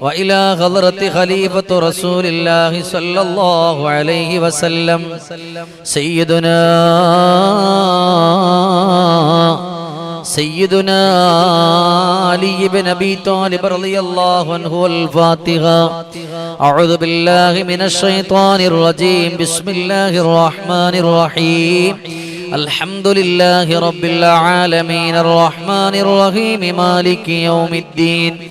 وإلى غضرة خليفة رسول الله صلى الله عليه وسلم سيدنا سيدنا علي بن أبي طالب رضي الله عنه الفاتحة أعوذ بالله من الشيطان الرجيم بسم الله الرحمن الرحيم الحمد لله رب العالمين الرحمن الرحيم مالك يوم الدين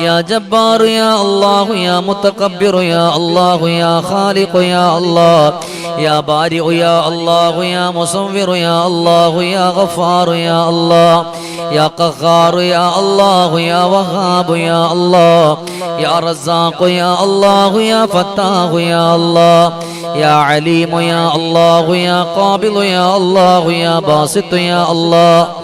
يا جبار يا الله يا متكبر يا الله يا خالق يا الله يا بارئ يا الله يا مصور يا الله يا غفار يا الله يا قهار يا الله يا وهاب يا الله يا رزاق يا الله يا فتاح يا الله يا عليم يا الله يا قابل يا الله يا باسط يا الله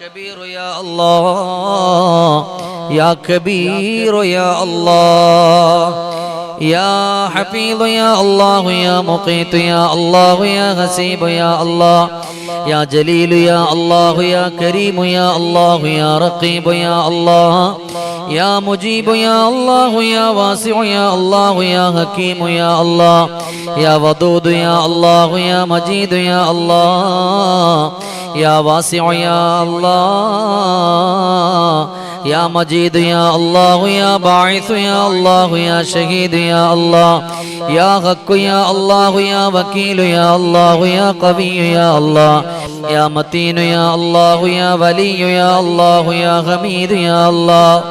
كبير يا الله يا كبير يا الله يا حفيظ يا الله يا مقيت يا الله يا غسيب يا الله يا جليل يا الله يا كريم يا الله يا رقيب يا الله يا مجيب يا الله يا واسع يا الله يا حكيم يا الله يا ودود يا الله يا مجيد يا الله يا واسع يا الله يا مجيد يا الله يا باعث يا الله يا شهيد يا الله يا حق يا الله يا وكيل يا الله يا قوي يا الله يا متين يا الله يا ولي يا الله يا حميد يا الله.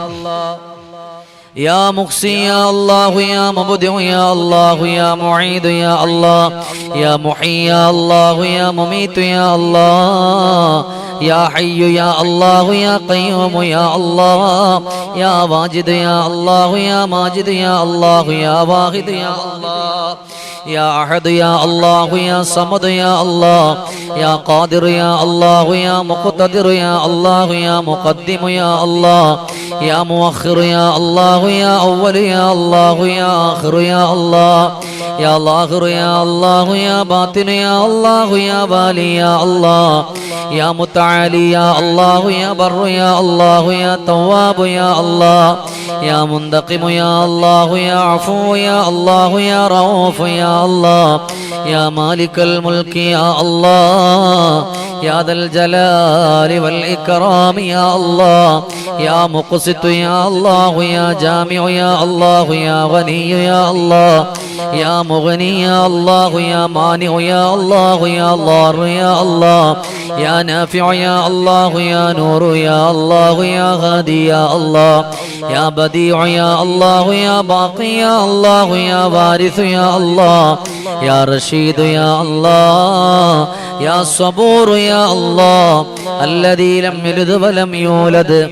يا مقسي يا الله يا مبدع يا الله يا معيد يا الله يا محيي يا الله يا مميت يا الله يا حي يا الله يا قيوم يا الله يا واجد يا الله يا ماجد يا الله يا واحد يا الله يا أحد يا الله يا صمد يا الله يا قادر يا الله يا مقتدر يا الله يا مقدم يا الله يا مؤخر يا الله يا أول يا الله يا آخر يا الله يا ظاهر يا الله يا باطن يا الله يا بالي يا الله يا متعالي يا الله يا بر يا الله يا تواب يا الله يا منتقم يا الله يا عفو يا الله يا رؤوف يا الله يا مالك الملك يا الله يا ذا الجلال والإكرام يا الله يا مقسط يا الله يا جامع يا الله يا غني يا الله يا مغني يا الله يا مانع يا الله يا ضار يا الله. يا نافع يا الله يا نور يا الله يا هادي يا الله. يا بديع يا الله يا باقي يا الله يا وارث يا الله. يا رشيد يا الله. يا صبور يا الله. الذي لم يلد ولم يولد.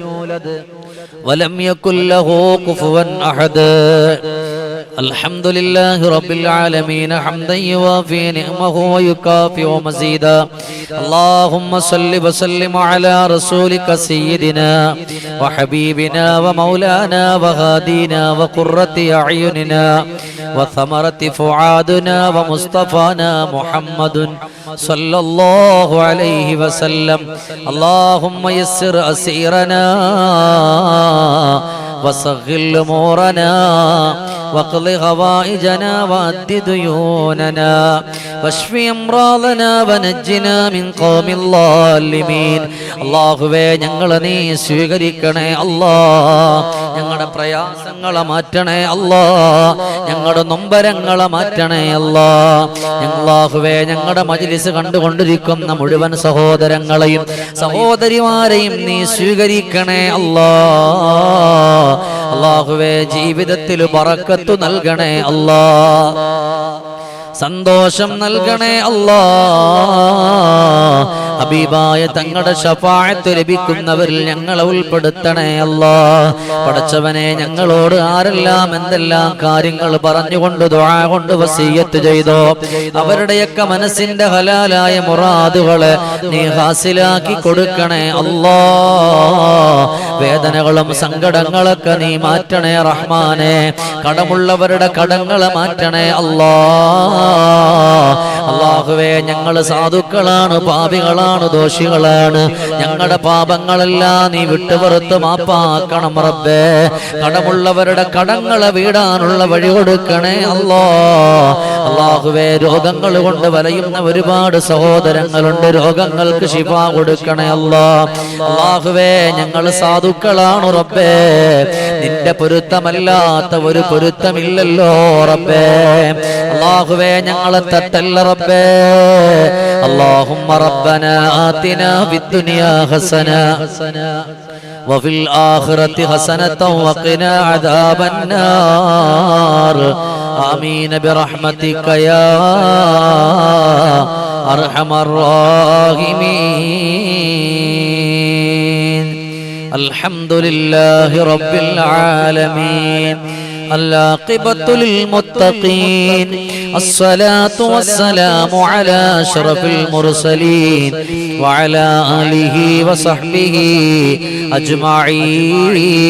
ولم يكن له كفوا أحد. الحمد لله رب العالمين حمدا يوافي نعمه ويكافئ مزيدا اللهم صل وسلم على رسولك سيدنا وحبيبنا ومولانا وهادينا وقرة أعيننا وثمرة فعادنا ومصطفانا محمد صلى الله عليه وسلم اللهم يسر أسيرنا وسغل أمورنا واقض غوائجنا وأد ديوننا വഷ്ഫി അമ്രാദന വനജ്ജിന മിൻ ഖൗമിൽ ളാലിമീൻ അല്ലാഹുവേ ഞങ്ങളെ നീ സ്വീകരിക്കണേ അല്ലാ. ഞങ്ങളുടെ പ്രയാസങ്ങളെ മാറ്റണേ അല്ലാ. ഞങ്ങളുടെ നൊമ്പരങ്ങളെ മാറ്റണേ അല്ലാ. അല്ലാഹുവേ ഞങ്ങളുടെ മജ്ലിസ് കണ്ടുകൊണ്ടിരിക്കുന്ന മുഴുവൻ സഹോദരങ്ങളെയും സഹോദരിമാരെയും നീ സ്വീകരിക്കണേ അല്ലാ. അള്ളാഹുവേ ജീവിതത്തിൽ പറക്കത്തു നൽകണേ അല്ലാ. സന്തോഷം നൽകണേ അല്ലാ. ഹബീബായ തങ്ങളുടെ ഷഫായത്ത് ലഭിക്കുന്നവരിൽ ഞങ്ങളെ ഉൾപ്പെടുത്തണേ അല്ലാ. പടച്ചവനെ ഞങ്ങളോട് ആരെല്ലാം എന്തെല്ലാം കാര്യങ്ങൾ പറഞ്ഞുകൊണ്ട് കൊണ്ട് വസീയത്ത് ചെയ്തോ അവരുടെയൊക്കെ മനസ്സിന്റെ ഹലാലായ മുറാദുകളെ നീ ഹാസിലാക്കി കൊടുക്കണേ അല്ലാ. വേദനകളും സങ്കടങ്ങളൊക്കെ നീ മാറ്റണേ റഹ്മാനെ. കടമുള്ളവരുടെ കടങ്ങളെ മാറ്റണേ അല്ലാ. അള്ളാഹുവേ ഞങ്ങൾ സാധുക്കളാണ് പാപികളാണ് ദോഷികളാണ്. ഞങ്ങളുടെ പാപങ്ങളെല്ലാം നീ വിട്ടുപുറത്ത് മാപ്പാക്കണം റബ്ബേ. കടമുള്ളവരുടെ കടങ്ങളെ വീടാനുള്ള വഴി കൊടുക്കണേ അല്ലോ. അള്ളാഹുവേ രോഗങ്ങൾ കൊണ്ട് വലയുന്ന ഒരുപാട് സഹോദരങ്ങളുണ്ട് രോഗങ്ങൾക്ക് ശിഫ കൊടുക്കണേ അല്ലോ അള്ളാഹുവേ ഞങ്ങൾ സാധുക്കളാണ് റബ്ബേ നിന്റെ പൊരുത്തമല്ലാത്ത ഒരു പൊരുത്തമില്ലല്ലോ റബ്ബേ അള്ളാഹുവേ ഞങ്ങളെ തട്ടല്ല റബ്ബേ اللهم ربنا آتنا في الدنيا حسنة وفي الآخرة حسنة وقنا عذاب النار آمين برحمتك يا أرحم الراحمين الحمد لله رب العالمين العاقبة للمتقين الصلاة والسلام على أشرف المرسلين وعلى آله وصحبه أجمعين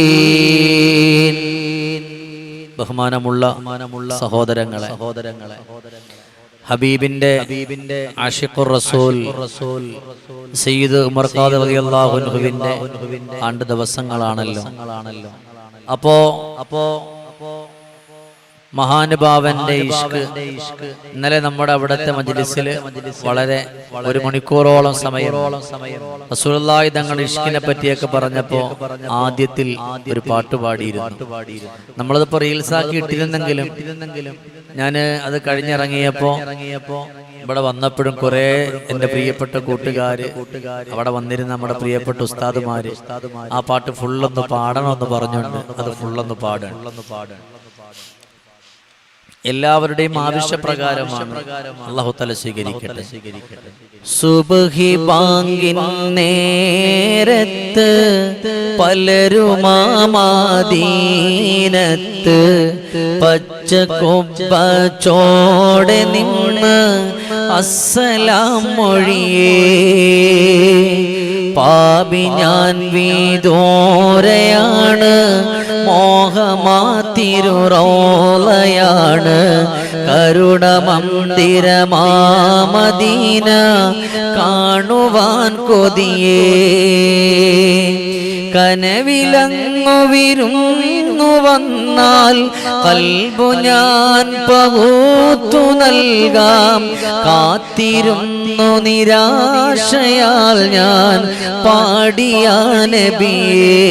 ബഹുമാനമുള്ള സഹോദരങ്ങളെ സഹോദരങ്ങളെ ഹബീബിന്റെ ഹബീബിന്റെ ആഷിഖുർ റസൂൽ റസൂൽ സയ്യിദ് ഉമർ ഖാദർ റളിയല്ലാഹു അൻഹുവിന്റെ ആണ്ട് ദിവസങ്ങളാണല്ലോ. അപ്പോ അപ്പോ മഹാനുഭാവന്റെ ഇഷ്ക് ഇന്നലെ നമ്മുടെ അവിടുത്തെ മജിലിസിൽ വളരെ ഒരു മണിക്കൂറോളം സമയം റസൂലുള്ളാഹി തങ്ങൾ ഇഷ്കിനെ പറ്റിയൊക്കെ പറഞ്ഞപ്പോ ആദ്യത്തിൽ ഒരു പാട്ട് പാടിയിരുന്നു. നമ്മളതിപ്പോ റീൽസാക്കി ഇട്ടിരുന്നെങ്കിലും ഞാൻ അത് കഴിഞ്ഞിറങ്ങിയപ്പോ ഇവിടെ വന്നപ്പോഴും കുറെ എന്റെ പ്രിയപ്പെട്ട കൂട്ടുകാര് അവിടെ വന്നിരുന്ന നമ്മുടെ പ്രിയപ്പെട്ട ഉസ്താദുമാര് ആ പാട്ട് ഫുള്ളൊന്ന് പാടണമെന്ന് പറഞ്ഞുകൊണ്ട് അത് ഫുള്ളൊന്ന് പാടണം എല്ലാവരുടെയും ആവശ്യപ്രകാരമാണ് അള്ളാഹു തല സ്വീകരിക്കട്ടെ. സുബഹി ബാങ്കിൻ നേരത്ത് പലരുമാമാദീനത്ത് പച്ച കൊമ്പ ചോടെ നിന്ന് അസ്സലാം മൊഴിയേ. പാപി ഞാൻ വീതോരയാണ് മോഹമാതിരുറോളയാണ്. കരുണ മന്ദിരമാമദീന കാണുവാൻ കൊതിയേ. കനവിലങ്ങു വിരുന്നു വന്നാൽ കൽബു ഞാൻ പകൂത്തു നൽകാം. കാത്തിരുന്നു നിരാശയാൽ ഞാൻ പാടിയ നബിയേ.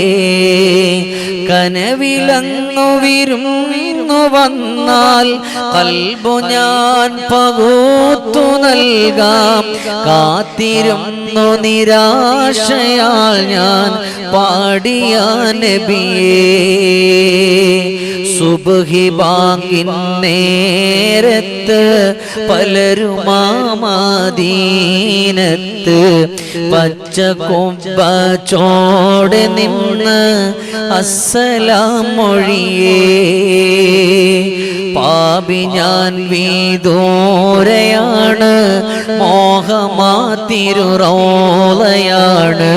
കനവിലങ്ങു വിരുന്നു വന്നാൽ കൽബു ഞാൻ പകൂത്തു നൽകാം. കാത്തിരുന്നു നിരാശയാൽ ഞാൻ പാടിയ നബിയേ. സുബഹി ബാങ്കിൻ നേരത്ത് പലരുമാമാദീനത്ത് പച്ച കൊമ്പ ചോടെ നിന്ന് അസ്സലാം മൊഴിയേ പാപി ഞാൻ വീതോരയാണ് മോഹമാത്തിരുറോളയാണ്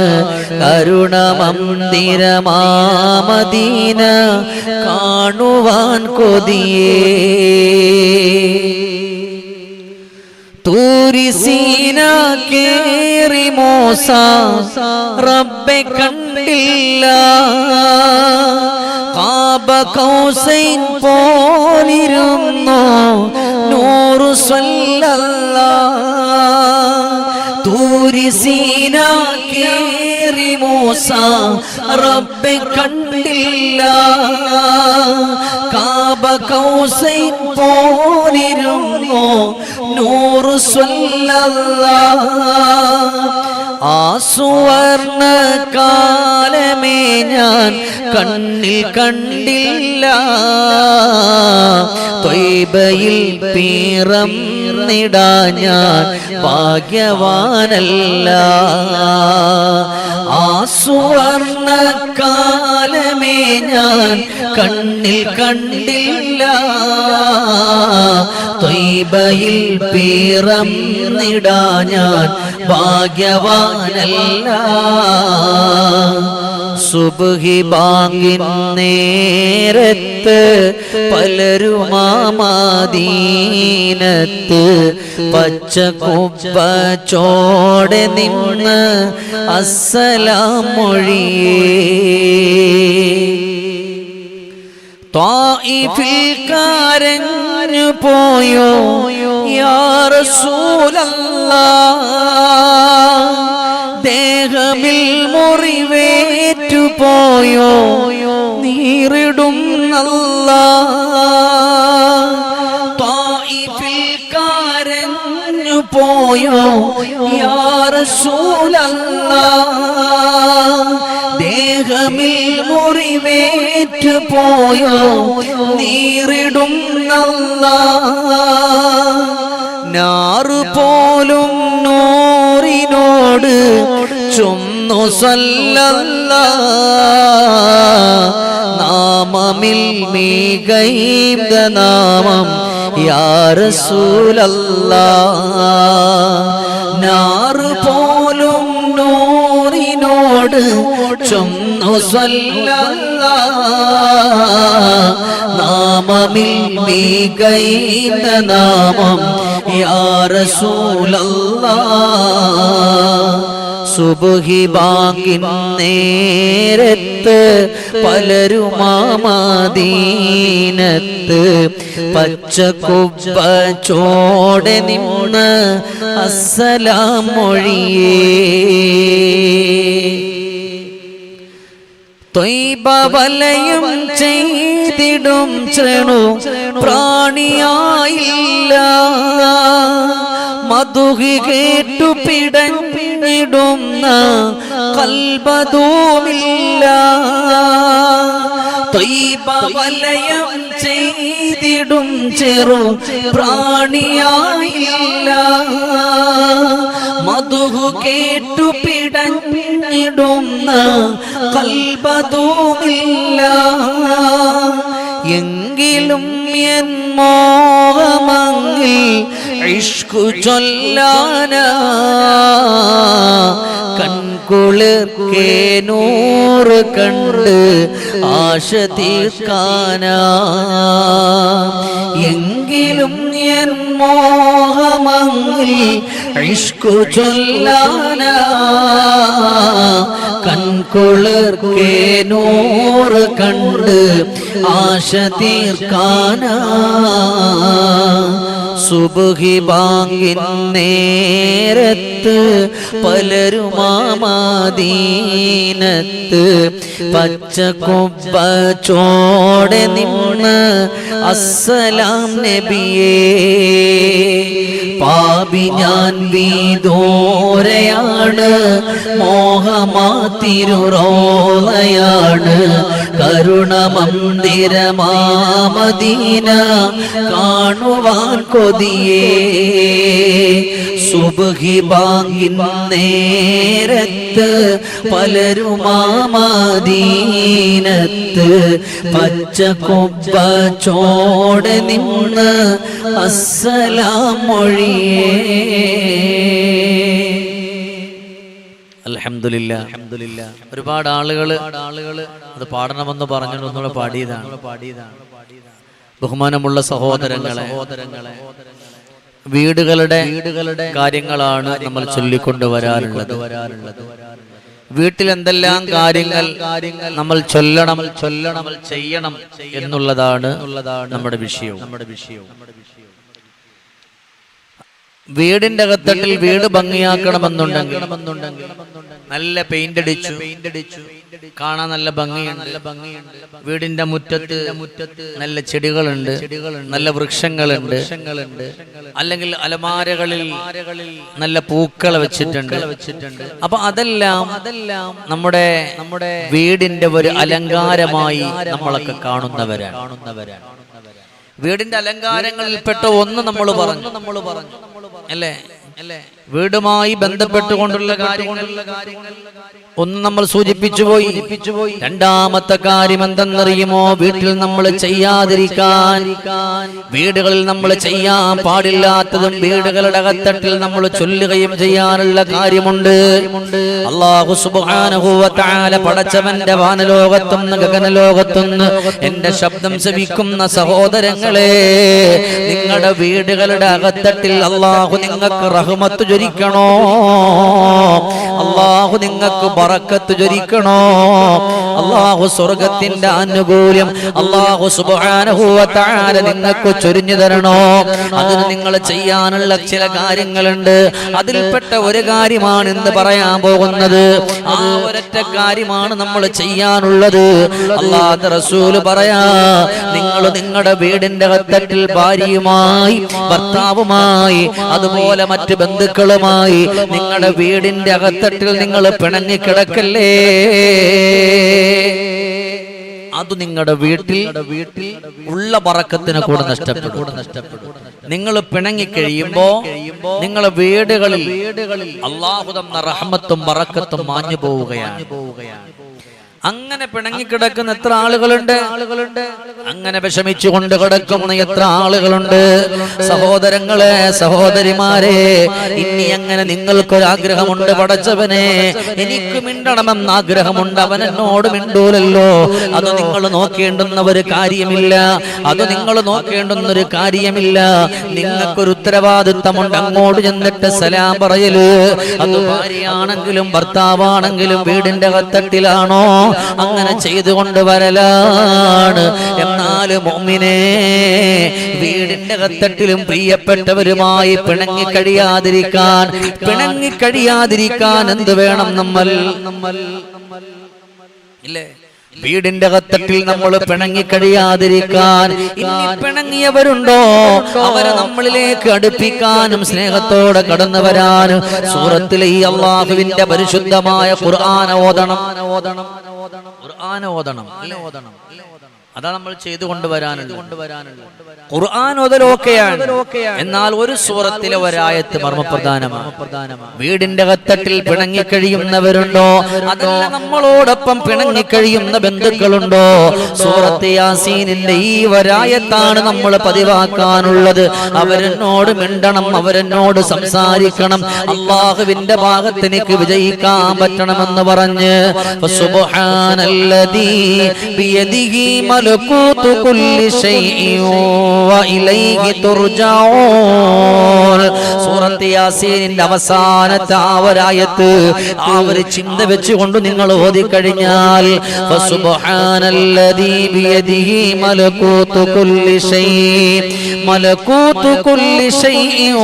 കരുണമന്ദിരമാമദീന കാണുവാൻ കൊതിയേ. തൂരിസീന കേറി മോസ റബ്ബെ കണ്ടില്ല. കാബ കൗസൈൻ പോലിരുന്നു നൂറു സ്വല്ലല്ല. തൂരിസീന കേറി മൂസ റബ്ബെ കണ്ടില്ല. കാബ കൗസൈ പോലിരുന്നു നൂറ് സ്വല്ലല്ല. ആ സുവർണ കാലമേ ഞാൻ കണ്ണിൽ കണ്ടില്ല. തൊയ്ബയിൽ പീറം നിടാ ഞാൻ ഭാഗ്യവാനല്ല. ആ സുവർണ കാലമേ ഞാൻ കണ്ണിൽ കണ്ടില്ല. തൊയ്ബയിൽ പീറം നിടാ ഞാൻ ഭാഗ്യവാനല്ല. സുബുഹി ബാങ്കിൻ നേരത്ത് പലരുമാമാദീനത്ത് പച്ച കുപ്പ ചോടെ നിന്ന് അസ്സലാം മൊഴിയേ. ത്വായിഫിൽ കാരഞ്ഞു പോയോ? ദേഹമിൽ മുറിവേറ്റു പോയോ നീറിടും നല്ല ത്വായിഫിൽ കാരഞ്ഞു പോയോ യാ റസൂലല്ലാഹ് ദേഹമിൽ മുറിവേറ്റു പോയോ? നീറിടും നല്ല. നാറു പോലും നോറിനോട് ചൊന്നു സല്ലല്ല നാമമിൽ മീകൈത നാമം യാറസൂലല്ല നാറു പോലും നോറിനോട് ചൊന്നു നാമമിൽ മീകൈന്ത നാമം യാറസൂലല്ലാ സുബഹി ബാങ്കിൻ നേരത്ത് പലരുമാമദീനത്ത് പച്ച കുബ്ബ ചോടെ നിന്ന് അസലാം മൊഴിയേ തൊയ്ബ ചെയ്തിടും ചെണു പ്രാണിയായില്ല. മധുഹി കേട്ടു പിടഞ്ഞിടുന്ന കൽപതോമില്ല തൊയ്ബ വലയം ചെയ്തിടും ചെറു പ്രാണിയായില്ല. മധു കേട്ടു പിടഞ്ഞിടുന്ന കൽപതുമില്ല എങ്കിലും എൻ മോഹമങ്ങിൽ ഇഷ്കു ചൊല്ലാന. നൂറ് കണ്ട് ആശ തീർക്കാന എങ്കിലും എൻ മോഹമങ്ങിൽ ഇഷ്കു ചൊല്ലാന. കൺകുളിർക്കേ നൂറ് കണ്ട് ആശ തീർക്കാനാ. സുബുഹി ബാങ്കിൻ നേരത്ത് പലരുമാമാദീനത്ത് പച്ച കൊമ്പ ചോടെ നിന്ന് അസ്സലാം നബിയേ. പാപി ഞാൻ വീതോരയാണ് മോഹമാത്തിരുറോളയാണ് കരുണമന്ദിരമാമദീന കാണുവാൻ കൊതിയേ. സുബഹി ബാങ്കിൻ നേരത്ത് പലരുമാമാദീനത്ത് പച്ച കൊപ്പ ചോട് നിന്ന് അസ്സലാം മൊഴിയേ അൽഹംദുലില്ല. ഒരുപാട് ആളുകൾ ആളുകൾ അത് പാടണമെന്ന് പറഞ്ഞു ഒന്നുകൂടെ പാടിയതാണ്. പാടിയതാണ് ബഹുമാനമുള്ള സഹോദരങ്ങളെ സഹോദരങ്ങളെ വീടുകളുടെ വീടുകളുടെ കാര്യങ്ങളാണ് നമ്മൾ ചൊല്ലിക്കൊണ്ട് വരാറുള്ളത് വീട്ടിൽ എന്തെല്ലാം കാര്യങ്ങൾ കാര്യങ്ങൾ നമ്മൾ ചൊല്ലണം ചൊല്ലണം ചെയ്യണം എന്നുള്ളതാണ് നമ്മുടെ വിഷയവും നമ്മുടെ വിഷയവും വീടിന്റെ അകത്തട്ടിൽ വീട് ഭംഗിയാക്കണമെന്നുണ്ടെങ്കിൽ നല്ല പെയിന്റ് അടിച്ചു പെയിന്റ് അടിച്ചു കാണാൻ നല്ല ഭംഗിയുണ്ട്. നല്ല ഭംഗിയുണ്ട്. വീടിന്റെ മുറ്റത്ത് മുറ്റത്ത് നല്ല ചെടികളുണ്ട്. ചെടികളുണ്ട്. നല്ല വൃക്ഷങ്ങളുണ്ട്. വൃക്ഷങ്ങളുണ്ട്. അല്ലെങ്കിൽ അലമാരകളിൽ നല്ല പൂക്കൾ വെച്ചിട്ടുണ്ട്. വെച്ചിട്ടുണ്ട്. അപ്പൊ അതെല്ലാം അതെല്ലാം നമ്മുടെ നമ്മുടെ വീടിന്റെ ഒരു അലങ്കാരമായി നമ്മളൊക്കെ കാണുന്നവരാണ്. കാണുന്നവരാണ്. വീടിന്റെ അലങ്കാരങ്ങളിൽപ്പെട്ട ഒന്ന് നമ്മൾ പറഞ്ഞു. നമ്മൾ പറഞ്ഞു. അല്ലേ? അല്ലേ? വീടുമായി ബന്ധപ്പെട്ടുകൊണ്ടുള്ള കാര്യങ്ങൾ ഒന്ന് നമ്മൾ സൂചിപ്പിച്ചു പോയി. രണ്ടാമത്തെ കാര്യം എന്തെന്നറിയുമോ? വീട്ടിൽ നമ്മൾ ചെയ്യാതിരിക്കാൻ. വീടുകളിൽ നമ്മൾ ചെയ്യാൻ പാടില്ലാത്തതും വീടുകളുടെ അകത്തട്ടിൽ നമ്മൾ ചൊല്ലുകയും ചെയ്യാനുള്ള കാര്യമുണ്ട്. അള്ളാഹു സുബാനുഭൂവത്താല പടച്ചവന്റെ വാനലോകത്തുനിന്ന് ഗഗനലോകത്തുനിന്ന് എന്റെ ശബ്ദം ശവിക്കുന്ന സഹോദരങ്ങളെ നിങ്ങളുടെ വീടുകളുടെ അകത്തട്ടിൽ അള്ളാഹു നിങ്ങൾക്ക് റഹ്മത്ത് ചൊരിക്കണോ അള്ളാഹു നിങ്ങൾക്ക് ബറക്കത്ത് ചൊരിക്കണോ അള്ളാഹു സ്വർഗത്തിന്റെ ആനുകൂല്യം അള്ളാഹു സുബാനുഭൂവത്താല നിങ്ങൾക്ക് ചൊരിഞ്ഞു തരണോ? അതിന് നിങ്ങൾ ചെയ്യാനുള്ള ചില കാര്യങ്ങളുണ്ട്. അതിൽപ്പെട്ട ഒരു കാര്യമാണ് ഇന്ന് പറയാൻ പോകുന്നത്. ആ ഒരൊറ്റ കാര്യമാണ് നമ്മൾ ചെയ്യാനുള്ളത്. അള്ളാഹ് റസൂൽ പറയാ നിങ്ങൾ നിങ്ങളുടെ വീടിന്റെ അകത്തട്ടിൽ ഭാര്യയുമായി ഭർത്താവുമായി അതുപോലെ മറ്റ് ബന്ധുക്കളുമായി നിങ്ങളുടെ വീടിന്റെ അകത്തട്ടിൽ നിങ്ങൾ പിണങ്ങി കിടക്കല്ലേ? അത് നിങ്ങളുടെ വീട്ടിൽ വീട്ടിൽ ഉള്ള പറക്കത്തിന് കൂടെ നഷ്ടപ്പെടും. നഷ്ടപ്പെടും നിങ്ങൾ പിണങ്ങി കഴിയുമ്പോ നിങ്ങളെ വീടുകളിൽ വീടുകളിൽ അള്ളാഹുദം റഹമത്തും റഹ്മത്തും പറക്കത്തും മാഞ്ഞു പോവുകയാണ് പോവുകയാണ് അങ്ങനെ പിണങ്ങിക്കിടക്കുന്ന എത്ര ആളുകളുണ്ട്? ആളുകളുണ്ട്? അങ്ങനെ വിഷമിച്ചുകൊണ്ട് കിടക്കുന്ന എത്ര ആളുകളുണ്ട്? സഹോദരങ്ങളെ സഹോദരിമാരെ ഇനി അങ്ങനെ നിങ്ങൾക്കൊരാഗ്രഹമുണ്ട് പടച്ചവനെ? എനിക്ക് മിണ്ടണമെന്ന് ആഗ്രഹമുണ്ട്. അവൻ എന്നോട് മിണ്ടൂലല്ലോ. അത് നിങ്ങൾ നോക്കേണ്ടുന്ന ഒരു കാര്യമില്ല. അത് നിങ്ങൾ നോക്കേണ്ടുന്ന ഒരു കാര്യമില്ല. നിങ്ങൾക്കൊരു ഉത്തരവാദിത്തമുണ്ട്. അങ്ങോട്ട് ചെന്നിട്ട് സലാം പറയൽ. അത് ഭാര്യയാണെങ്കിലും ഭർത്താവാണെങ്കിലും വീടിന്റെ കത്തട്ടിലാണോ അങ്ങനെ ചെയ്തുകൊണ്ട് വരലാണ് എന്നാൽ മോമിനെ വീടിന്റെ കത്തട്ടിലും പ്രിയപ്പെട്ടവരുമായി പിണങ്ങി കഴിയാതിരിക്കാൻ പിണങ്ങി കഴിയാതിരിക്കാൻ എന്ത് വേണം നമ്മൾ നമ്മൾ? ഇല്ലേ? വീടിന്റെ കത്തട്ടിൽ നമ്മൾ പിണങ്ങി കഴിയാതിരിക്കാൻ. പിണങ്ങിയവരുണ്ടോ? അവരെ നമ്മളിലേക്ക് അടുപ്പിക്കാനും സ്നേഹത്തോടെ കടന്നു വരാനും. സൂറത്തിലെ ഈ അള്ളാഹുവിന്റെ പരിശുദ്ധമായ ഖുർആൻ ഓതണം. അല്ലേ ഓതണം. അതാ നമ്മൾ ചെയ്തു കൊണ്ടുവരാനുള്ളത്. ഖുർആൻ ഓതലൊക്കെയാണ് എന്നാൽ ഒരു സൂറത്തിലെ ഒരായത്ത് മർമ്മപ്രധാനമാണ്. വീടിന്റെ കത്തട്ടിൽ പിണങ്ങിക്കഴിയുന്നവരുണ്ടോ? അതോ നമ്മളോടൊപ്പം പിണങ്ങിക്കഴിയുന്ന ബന്ധുക്കളുണ്ടോ? സൂറത്ത് യാസീനിന്റെ ഈ വരായത്താണ് നമ്മൾ പതിവാക്കാനുള്ളത്. അവരെന്നോട് മിണ്ടണം അവരെന്നോട് സംസാരിക്കണം. അള്ളാഹുവിന്റെ ഭാഗത്ത് എനിക്ക് വിജയിക്കാൻ പറ്റണമെന്ന് പറഞ്ഞ്. സുബ്ഹാനല്ലദീ ബിയദിഹി മലകൂതു കുല്ലി ശൈഇൻ وإليه ترجعون സൂറത്ത് സൂറത്ത് യാസീനിന്റെ അവസാനത്തെ ആ ഒരായത്ത് ആ ഒരു ചിന്ത വെച്ചുകൊണ്ട് നിങ്ങൾ ഓതിക്കഴിഞ്ഞാൽ ഫസുബ്ഹാനല്ലദീ ബിയദിഹി മലകൂതു കുല്ലി ഷൈഇൻ മലകൂതു കുല്ലി ഷൈഇൻ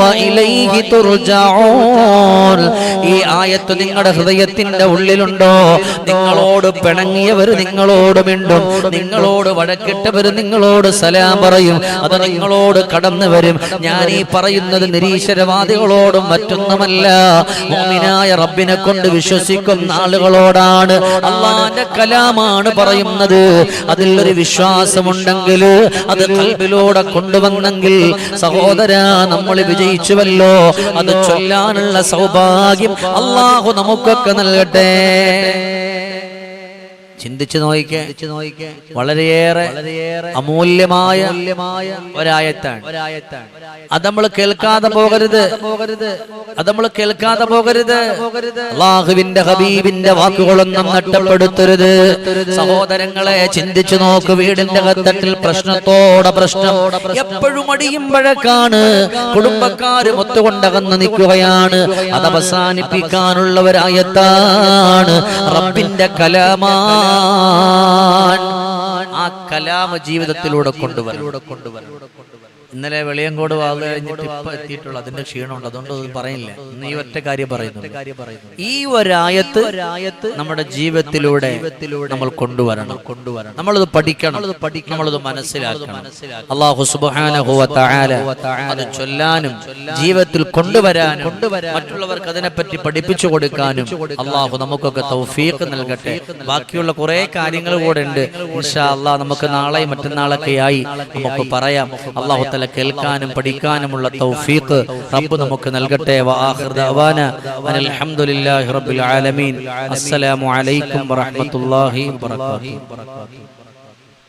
വഇലൈഹി തുർജഊൻ ഈ ആയത്ത് നിങ്ങളുടെ ഹൃദയത്തിന്റെ ഉള്ളിലുണ്ടോ നിങ്ങളോട് പിണങ്ങിയവർ നിങ്ങളോട് മിണ്ടും നിങ്ങളോട് വഴക്കിട്ടവർ നിങ്ങളോട് സലാം പറയും. അത് നിങ്ങളോട് കടന്നു വരും. ഞാൻ ഈ പറയുന്നത് നിരീശ്വരവാദികളോടും മറ്റൊന്നുമല്ല. മോമിനായ റബ്ബിനെ കൊണ്ട് വിശ്വസിക്കുന്ന ആളുകളോടാണ് അള്ളാന്റെ കലാമാണ് പറയുന്നത്. അതിൽ ഒരു വിശ്വാസമുണ്ടെങ്കിൽ അത് കൽബിലൂടെ കൊണ്ടുവന്നെങ്കിൽ സഹോദര നമ്മൾ വിജയിച്ചുവല്ലോ. അത് ചൊല്ലാനുള്ള സൗഭാഗ്യം അള്ളാഹു നമുക്കൊക്കെ നൽകട്ടെ. ചിന്തിച്ചു നോയിക്ക്. വളരെയേറെ അമൂല്യമായ ഒരായത്താണ്. അത് നമ്മൾ കേൾക്കാതെ പോകരുത്. അത് നമ്മൾ കേൾക്കാതെ പോകരുത്. അള്ളാഹുവിന്റെ ഹബീബിന്റെ വാക്കുകളൊന്നും നഷ്ടപ്പെടുത്തരുത് സഹോദരങ്ങളെ ചിന്തിച്ചു നോക്ക്. വീടിന്റെ കത്തട്ടിൽ പ്രശ്നത്തോടെ പ്രശ്നം. എപ്പോഴും അടിയുമ്പോഴേക്കാണ് കുടുംബക്കാര് ഒത്തുകൊണ്ടകന്ന് നിൽക്കുകയാണ്. അത് അവസാനിപ്പിക്കാനുള്ളവരായത്താണ് റബ്ബിന്റെ കലാമാണ്. ആ കലാമ ജീവിതത്തിലൂടെ കൊണ്ടുവരണം. ഇന്നലെ വെളിയങ്കോട് വാത് കഴിഞ്ഞിട്ട് ഇപ്പൊ എത്തിയിട്ടുള്ളൂ. അതിന്റെ ക്ഷീണമുണ്ട്. അതുകൊണ്ട് ഒന്നും പറയില്ല. ഇന്ന് ഈ ഒറ്റ കാര്യം പറയുന്നു ഈ ഒരായത്ത് നമ്മുടെ ജീവിതത്തിലൂടെ നമ്മൾ കൊണ്ടുവരണം. കൊണ്ടുവരണം. നമ്മളത് പഠിക്കണം. നമ്മളത് മനസ്സിലാക്കണം. അള്ളാഹു അത് ചൊല്ലാനും ജീവിതത്തിൽ കൊണ്ടുവരാനും കൊണ്ടുവരാൻ മറ്റുള്ളവർക്ക് അതിനെപ്പറ്റി പഠിപ്പിച്ചു കൊടുക്കാനും അള്ളാഹു നമുക്കൊക്കെ തൗഫീഖ് നൽകട്ടെ. ബാക്കിയുള്ള കുറെ കാര്യങ്ങൾ കൂടെ ഉണ്ട്. ഇൻഷാ അള്ളാഹ് നമുക്ക് നാളെ മറ്റന്നാളൊക്കെ ആയി നമുക്ക് പറയാം. അള്ളാഹു തല കേൾക്കാനും പഠിക്കാനുമുള്ള തൗഫീഖ് റബ്ബ് നമുക്ക് നൽകട്ടെ. ഹംദുലില്ലാഹി റബ്ബിൽ ആലമീൻ. അസ്സലാമു അലൈക്കും വറഹ്മത്തുള്ളാഹി വബറകാതുഹു.